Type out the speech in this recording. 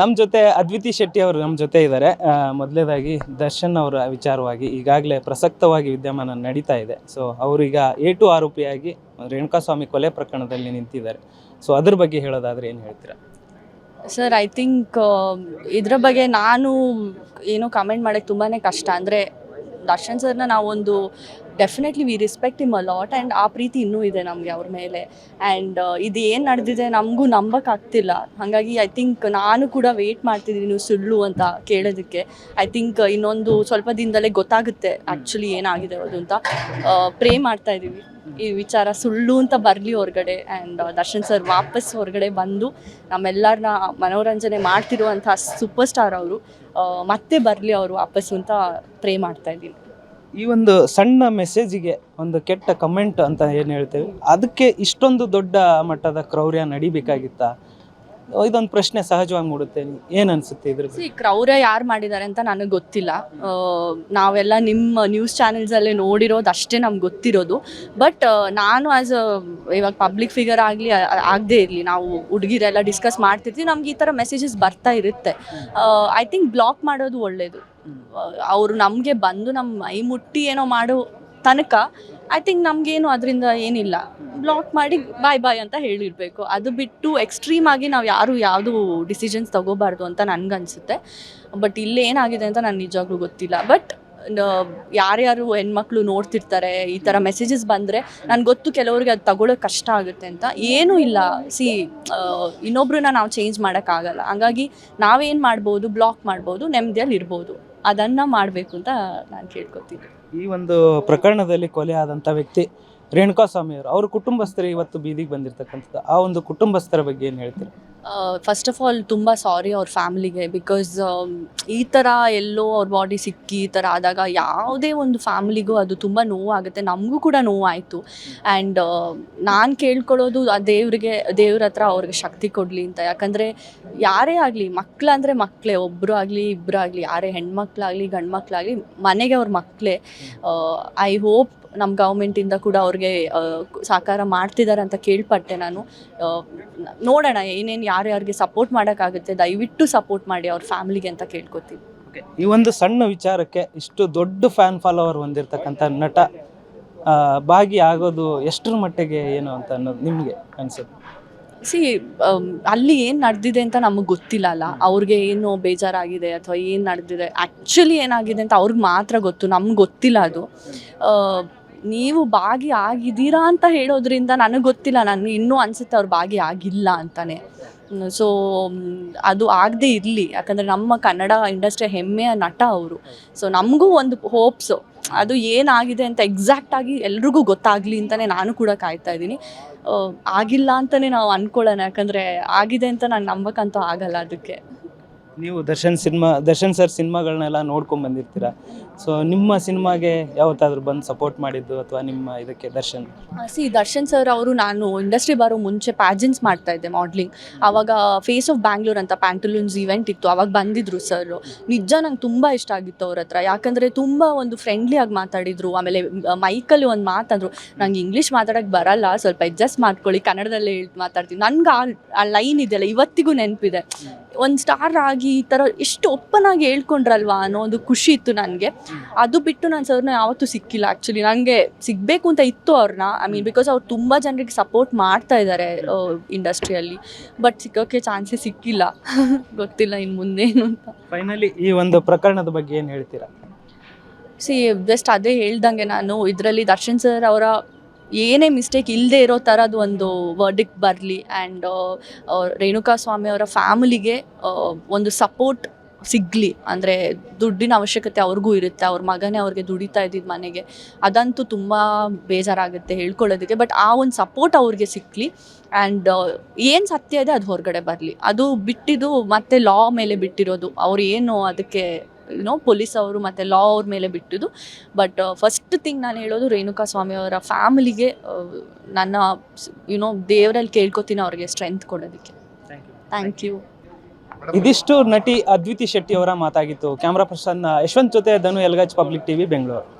ನಮ್ಮ ಜೊತೆ ಅದ್ವಿತಿ ಶೆಟ್ಟಿ ಅವರು ನಮ್ಮ ಜೊತೆ ಇದ್ದಾರೆ ಮೊದಲೇದಾಗಿ ದರ್ಶನ್ ಅವರ ವಿಚಾರವಾಗಿ ಈಗಾಗಲೇ ಪ್ರಸಕ್ತವಾಗಿ ವಿದ್ಯಮಾನ ನಡೀತಾ ಇದೆ. ಸೊ ಅವರೀಗ ಎ ಟು ಆರೋಪಿಯಾಗಿ ರೇಣುಕಾಸ್ವಾಮಿ ಕೊಲೆ ಪ್ರಕರಣದಲ್ಲಿ ನಿಂತಿದ್ದಾರೆ. ಸೊ ಅದ್ರ ಬಗ್ಗೆ ಹೇಳೋದಾದ್ರೆ ಏನು ಹೇಳ್ತೀರಾ? ಸರ್, ಐ ಥಿಂಕ್ ಇದ್ರ ಬಗ್ಗೆ ನಾನು ಏನು ಕಮೆಂಟ್ ಮಾಡೋಕ್ಕೆ ತುಂಬಾ ಕಷ್ಟ. ಅಂದರೆ ದರ್ಶನ್ ಸರ್ನ ನಾವೊಂದು definitely we respect him a lot and ಆ ಪ್ರೀತಿ ಇನ್ನೂ ಇದೆ ನಮಗೆ ಅವ್ರ ಮೇಲೆ. ಆ್ಯಂಡ್ ಇದು ಏನು ನಡೆದಿದೆ ನಮಗೂ ನಂಬಕ್ಕಾಗ್ತಿಲ್ಲ ಹಾಗಾಗಿ ಐ ಥಿಂಕ್ ನಾನು ಕೂಡ ವೆಯ್ಟ್ ಮಾಡ್ತಿದ್ದೀನಿ ಸುಳ್ಳು ಅಂತ ಕೇಳೋದಕ್ಕೆ. ಐ ಥಿಂಕ್ ಇನ್ನೊಂದು ಸ್ವಲ್ಪ ದಿನದಲ್ಲೇ ಗೊತ್ತಾಗುತ್ತೆ ಆ್ಯಕ್ಚುಲಿ ಏನಾಗಿದೆ ಅದು ಅಂತ. ಪ್ರೇ ಮಾಡ್ತಾ ಇದ್ದೀವಿ ಈ ವಿಚಾರ ಸುಳ್ಳು ಅಂತ ಬರಲಿ ಹೊರಗಡೆ ಆ್ಯಂಡ್ ದರ್ಶನ್ ಸರ್ ವಾಪಸ್ ಹೊರಗಡೆ ಬಂದು ನಮ್ಮೆಲ್ಲರನ್ನ ಮನೋರಂಜನೆ ಮಾಡ್ತಿರುವಂಥ ಸೂಪರ್ ಸ್ಟಾರ್ ಅವರು ಮತ್ತೆ ಬರಲಿ ಅವರು ವಾಪಸ್ಸು ಅಂತ ಪ್ರೇ ಮಾಡ್ತಾ ಇದ್ದೀನಿ ಈ ಒಂದು ಸಣ್ಣ ಮೆಸೇಜಿಗೆ ಒಂದು ಕೆಟ್ಟ ಕಮೆಂಟ್ ಅಂತ ಏನು ಹೇಳ್ತೇವೆ? ಅದಕ್ಕೆ ಇಷ್ಟೊಂದು ದೊಡ್ಡ ಮಟ್ಟದ ಕ್ರೌರ್ಯ ನಡಿಬೇಕಾಗಿತ್ತಾ? ಇದೊಂದು ಪ್ರಶ್ನೆ ಸಹಜವಾಗಿ ಮೂಡುತ್ತೆ. ಏನ್ ಅನ್ಸುತ್ತೆ ಕ್ರೌರ್ಯ ಯಾರು ಮಾಡಿದ್ದಾರೆ ಅಂತ ನನಗೆ ಗೊತ್ತಿಲ್ಲ. ನಾವೆಲ್ಲ ನಿಮ್ಮ ನ್ಯೂಸ್ ಚಾನೆಲ್ಸ್ ಅಲ್ಲಿ ನೋಡಿರೋದು ಅಷ್ಟೇ ನಮ್ಗೆ ಗೊತ್ತಿರೋದು. ಬಟ್ ನಾನು ಆಸ್ ಇವಾಗ ಪಬ್ಲಿಕ್ ಫಿಗರ್ ಆಗಲಿ ಆಗದೇ ಇರಲಿ, ನಾವು ಹುಡುಗಿರೆಲ್ಲ ಡಿಸ್ಕಸ್ ಮಾಡ್ತಿರ್ತೀವಿ, ನಮ್ಗೆ ಈ ಥರ ಮೆಸೇಜಸ್ ಬರ್ತಾ ಇರುತ್ತೆ. ಐ ಥಿಂಕ್ ಬ್ಲಾಕ್ ಮಾಡೋದು ಒಳ್ಳೆಯದು ಅವರು ನಮಗೆ ಬಂದು ನಮ್ಮ ಮೈ ಮುಟ್ಟಿ ಏನೋ ಮಾಡೋ ತನಕ ಐ ಥಿಂಕ್ ನಮಗೇನು ಅದರಿಂದ ಏನಿಲ್ಲ. ಬ್ಲಾಕ್ ಮಾಡಿ ಬಾಯ್ ಬಾಯ್ ಅಂತ ಹೇಳಿರಬೇಕು. ಅದು ಬಿಟ್ಟು ಎಕ್ಸ್ಟ್ರೀಮ್ ಆಗಿ ನಾವು ಯಾರು ಯಾವುದು ಡಿಸಿಷನ್ಸ್ ತಗೋಬಾರ್ದು ಅಂತ ನನಗನ್ಸುತ್ತೆ. ಬಟ್ ಇಲ್ಲಿ ಏನಾಗಿದೆ ಅಂತ ನನಗೆ ನಿಜವಾಗ್ಲೂ ಗೊತ್ತಿಲ್ಲ. ಬಟ್ ಯಾರ್ಯಾರು ಹೆಣ್ಮಕ್ಳು ನೋಡ್ತಿರ್ತಾರೆ, ಈ ಥರ ಮೆಸೇಜಸ್ ಬಂದರೆ ನನಗೆ ಗೊತ್ತು ಕೆಲವ್ರಿಗೆ ಅದು ತಗೊಳ್ಳೋಕೆ ಕಷ್ಟ ಆಗುತ್ತೆ ಅಂತ. ಏನೂ ಇಲ್ಲ. ಸಿ ಇನ್ನೊಬ್ರನ್ನ ನಾವು ಚೇಂಜ್ ಮಾಡೋಕ್ಕಾಗಲ್ಲ ಹಾಗಾಗಿ ನಾವೇನು ಮಾಡ್ಬೋದು ಬ್ಲಾಕ್ ಮಾಡ್ಬೋದು ನೆಮ್ಮದಿಯಲ್ಲಿ ಇರ್ಬೋದು ಅದನ್ನು ಮಾಡಬೇಕು ಅಂತ ನಾನು ಕೇಳ್ಕೊತೀನಿ. ಈ ಒಂದು ಪ್ರಕರಣದಲ್ಲಿ ಕೊಲೆ ಆದಂಥ ವ್ಯಕ್ತಿ ರೇಣುಕಾಸ್ವಾಮಿ ಅವರು ಅವ್ರ ಕುಟುಂಬಸ್ಥರು ಇವತ್ತು ಬೀದಿಗೆ ಬಂದಿರತಕ್ಕಂಥದ್ದು. ಆ ಒಂದು ಕುಟುಂಬಸ್ಥರ ಬಗ್ಗೆ ಏನು ಹೇಳ್ತೀರಾ? ಫಸ್ಟ್ ಆಫ್ ಆಲ್ ತುಂಬ ಸಾರಿ ಅವ್ರ ಫ್ಯಾಮ್ಲಿಗೆ ಬಿಕಾಸ್ ಈ ಥರ ಎಲ್ಲೋ ಅವ್ರ ಬಾಡಿ ಸಿಕ್ಕಿ ಈ ಥರ ಆದಾಗ ಯಾವುದೇ ಒಂದು ಫ್ಯಾಮ್ಲಿಗೂ ಅದು ತುಂಬ ನೋವಾಗುತ್ತೆ. ನಮಗೂ ಕೂಡ ನೋವಾಯಿತು. ಆ್ಯಂಡ್ ನಾನು ಕೇಳ್ಕೊಳ್ಳೋದು ಆ ದೇವ್ರಿಗೆ, ದೇವ್ರ ಹತ್ರ ಅವ್ರಿಗೆ ಶಕ್ತಿ ಕೊಡಲಿ ಅಂತ. ಯಾಕಂದರೆ ಯಾರೇ ಆಗಲಿ ಮಕ್ಕಳಂದರೆ ಮಕ್ಕಳೇ ಒಬ್ಬರು ಆಗಲಿ ಇಬ್ಬರು ಆಗಲಿ, ಯಾರೇ ಹೆಣ್ಮಕ್ಳಾಗಲಿ ಗಂಡು ಮಕ್ಕಳಾಗಲಿ ಮನೆಗೆ ಅವ್ರ ಮಕ್ಕಳೇ ಐ ಹೋಪ್ ನಮ್ಮ ಗೌರ್ಮೆಂಟಿಂದ ಕೂಡ ಅವ್ರಿಗೆ ಸಹಕಾರ ಸಾಕಾರ ಮಾಡ್ತಿದ್ದಾರೆ ಅಂತ ಕೇಳ್ಪಟ್ಟೆ ನಾನು. ನೋಡೋಣ ಏನೇನು ಯಾರ್ಯಾರಿಗೆ ಸಪೋರ್ಟ್ ಮಾಡೋಕ್ಕಾಗುತ್ತೆ ದಯವಿಟ್ಟು ಸಪೋರ್ಟ್ ಮಾಡಿ ಅವ್ರ ಫ್ಯಾಮಿಲಿಗೆ ಅಂತ ಕೇಳ್ಕೊತೀನಿ ಈ ಒಂದು ಸಣ್ಣ ವಿಚಾರಕ್ಕೆ ಇಷ್ಟು ದೊಡ್ಡ ಫ್ಯಾನ್ ಫಾಲೋವರ್ ಹೊಂದಿರತಕ್ಕಂಥ ನಟ ಭಾಗಿ ಆಗೋದು ಎಷ್ಟರ ಮಟ್ಟಿಗೆ ಏನು ಅಂತ ಅನ್ನೋದು ನಿಮಗೆ ಅನಿಸುತ್ತೆ? ಸಿ ಅಲ್ಲಿ ಏನು ನಡೆದಿದೆ ಅಂತ ನಮಗೆ ಗೊತ್ತಿಲ್ಲ ಅಲ್ಲ. ಅವ್ರಿಗೆ ಏನು ಬೇಜಾರಾಗಿದೆ ಅಥವಾ ಏನು ನಡೆದಿದೆ ಆ್ಯಕ್ಚುಲಿ ಏನಾಗಿದೆ ಅಂತ ಅವ್ರಿಗೆ ಮಾತ್ರ ಗೊತ್ತು. ನಮ್ಗೆ ಗೊತ್ತಿಲ್ಲ ಅದು. ನೀವು ಭಾಗಿ ಆಗಿದ್ದೀರಾ ಅಂತ ಹೇಳೋದ್ರಿಂದ ನನಗೆ ಗೊತ್ತಿಲ್ಲ. ನನಗೆ ಇನ್ನೂ ಅನಿಸುತ್ತೆ ಅವ್ರು ಭಾಗಿ ಆಗಿಲ್ಲ ಅಂತಲೇ ಸೊ ಅದು ಆಗದೆ ಇರಲಿ. ಯಾಕಂದರೆ ನಮ್ಮ ಕನ್ನಡ ಇಂಡಸ್ಟ್ರಿಯ ಹೆಮ್ಮೆಯ ನಟ ಅವರು. ಸೊ ನಮಗೂ ಒಂದು ಹೋಪ್ಸು ಅದು ಏನಾಗಿದೆ ಅಂತ ಎಕ್ಸಾಕ್ಟಾಗಿ ಎಲ್ರಿಗೂ ಗೊತ್ತಾಗಲಿ ಅಂತಲೇ ನಾನು ಕೂಡ ಕಾಯ್ತಾ ಇದ್ದೀನಿ. ಆಗಿಲ್ಲ ಅಂತಲೇ ನಾವು ಅಂದ್ಕೊಳ್ಳೋಣ ಯಾಕಂದರೆ ಆಗಿದೆ ಅಂತ ನಾನು ನಂಬಕ್ಕಂತೂ ಆಗಲ್ಲ ಅದಕ್ಕೆ. ನೀವು ದರ್ಶನ್ ಸಿನಿಮಾ, ದರ್ಶನ್ ಸರ್ ಸಿನಿಮಾಗಳನ್ನೆಲ್ಲ ನೋಡ್ಕೊಂಡು ಬಂದಿರ್ತೀರಾ? ಸೊ ನಿಮ್ಮ ಸಿನಿಮಾಗೆ ಯಾವತ್ತಾದ್ರೂ ಬಂದು ಸಪೋರ್ಟ್ ಮಾಡಿದ್ದು ಅಥವಾ ನಿಮ್ಮ ಇದಕ್ಕೆ ದರ್ಶನ್? ಸಿ ದರ್ಶನ್ ಸರ್ ಅವರು ನಾನು ಇಂಡಸ್ಟ್ರಿ ಬರೋ ಮುಂಚೆ ಪ್ಯಾಜೆನ್ಸ್ ಮಾಡ್ತಾ ಇದ್ದೆ ಮಾಡ್ಲಿಂಗ್ ಆವಾಗ ಫೇಸ್ ಆಫ್ ಬ್ಯಾಂಗ್ಳೂರ್ ಅಂತ ಪ್ಯಾಂಟಲೂನ್ಸ್ ಇವೆಂಟ್ ಇತ್ತು, ಅವಾಗ ಬಂದಿದ್ರು ಸರ್ ನಿಜ ನಂಗೆ ತುಂಬ ಇಷ್ಟ ಆಗಿತ್ತು ಅವ್ರ ಹತ್ರ. ಯಾಕಂದರೆ ತುಂಬ ಒಂದು ಫ್ರೆಂಡ್ಲಿ ಆಗಿ ಮಾತಾಡಿದ್ರು. ಆಮೇಲೆ ಮೈಕಲ್ಲಿ ಒಂದು ಮಾತಂದ್ರು, ನಂಗೆ ಇಂಗ್ಲೀಷ್ ಮಾತಾಡೋಕ್ಕೆ ಬರಲ್ಲ, ಸ್ವಲ್ಪ ಅಡ್ಜಸ್ಟ್ ಮಾಡ್ಕೊಳ್ಳಿ, ಕನ್ನಡದಲ್ಲೇ ಮಾತಾಡ್ತೀನಿ. ನನ್ಗೆ ಆ ಲೈನ್ ಇದೆಯಲ್ಲ, ಇವತ್ತಿಗೂ ನೆನಪಿದೆ. ಒಂದು ಸ್ಟಾರ್ ಆಗಿ ಈ ಥರ ಎಷ್ಟು ಓಪನ್ ಆಗಿ ಹೇಳ್ಕೊಂಡ್ರಲ್ವಾ ಅನ್ನೋ ಒಂದು ಖುಷಿ ಇತ್ತು ನನಗೆ. ಅದು ಬಿಟ್ಟು ನಾನು ಸರ್ನ ಯಾವತ್ತೂ ಸಿಕ್ಕಿಲ್ಲ ಆ್ಯಕ್ಚುಲಿ ನನಗೆ ಸಿಗಬೇಕು ಅಂತ ಇತ್ತು ಅವ್ರನ್ನ ಐ ಮೀನ್ ಬಿಕಾಸ್ ಅವ್ರು ತುಂಬ ಜನರಿಗೆ ಸಪೋರ್ಟ್ ಮಾಡ್ತಾ ಇದ್ದಾರೆ ಇಂಡಸ್ಟ್ರಿಯಲ್ಲಿ ಬಟ್ ಸಿಕ್ಕೋಕ್ಕೆ ಚಾನ್ಸಸ್ ಸಿಕ್ಕಿಲ್ಲ. ಗೊತ್ತಿಲ್ಲ ಇನ್ನು ಮುಂದೇನು ಅಂತ. ಫೈನಲಿ ಈ ಒಂದು ಪ್ರಕರಣದ ಬಗ್ಗೆ ಏನು ಹೇಳ್ತೀರಾ? ಸಿ ಜಸ್ಟ್ ಅದೇ ಹೇಳ್ದಂಗೆ ನಾನು. ಇದರಲ್ಲಿ ದರ್ಶನ್ ಸರ್ ಅವರ ಏನೇ ಮಿಸ್ಟೇಕ್ ಇಲ್ಲದೆ ಇರೋ ಥರದ್ದು ಒಂದು ವರ್ಡಿಕ್ ಬರಲಿ ಆ್ಯಂಡ್ ರೇಣುಕಾ ಸ್ವಾಮಿ ಅವರ ಫ್ಯಾಮಿಲಿಗೆ ಒಂದು ಸಪೋರ್ಟ್ ಸಿಗಲಿ. ಅಂದರೆ ದುಡ್ಡಿನ ಅವಶ್ಯಕತೆ ಅವ್ರಿಗೂ ಇರುತ್ತೆ. ಅವ್ರ ಮಗನೇ ಅವ್ರಿಗೆ ದುಡಿತಾ ಇದ್ದಿದ್ದು ಮನೆಗೆ. ಅದಂತೂ ತುಂಬ ಬೇಜಾರಾಗುತ್ತೆ ಹೇಳ್ಕೊಳ್ಳೋದಕ್ಕೆ. ಬಟ್ ಆ ಒಂದು ಸಪೋರ್ಟ್ ಅವ್ರಿಗೆ ಸಿಕ್ಕಲಿ ಆ್ಯಂಡ್ ಏನು ಸತ್ಯ ಇದೆ ಅದು ಹೊರಗಡೆ ಬರಲಿ. ಅದು ಬಿಟ್ಟಿದ್ದು ಮತ್ತೆ ಲಾ ಮೇಲೆ ಬಿಟ್ಟಿರೋದು. ಅವ್ರು ಏನು ಅದಕ್ಕೆ ಯುನೋ ಪೊಲೀಸ್ ಅವರು ಮತ್ತು ಲಾ ಅವ್ರ ಮೇಲೆ ಬಿಟ್ಟಿದ್ದು. ಬಟ್ ಫಸ್ಟ್ ಥಿಂಗ್ ನಾನು ಹೇಳೋದು ರೇಣುಕಾ ಸ್ವಾಮಿ ಅವರ ಫ್ಯಾಮಿಲಿಗೆ ನನ್ನ ಯುನೋ ದೇವರಲ್ಲಿ ಕೇಳ್ಕೊತೀನಿ ಅವ್ರಿಗೆ ಸ್ಟ್ರೆಂತ್ ಕೊಡೋದಕ್ಕೆ. ಥ್ಯಾಂಕ್ ಯು ಇದಿಷ್ಟು ನಟಿ ಅದ್ವಿತಿ ಶೆಟ್ಟಿ ಅವರ ಮಾತಾಗಿತ್ತು. ಕ್ಯಾಮ್ರಾ ಪರ್ಸನ್ ಯಶವಂತ್ ಜೊತೆ ಧನು ಎಲ್ಗಾಜ್ ಪಬ್ಲಿಕ್ ಟಿವಿ ಬೆಂಗಳೂರು.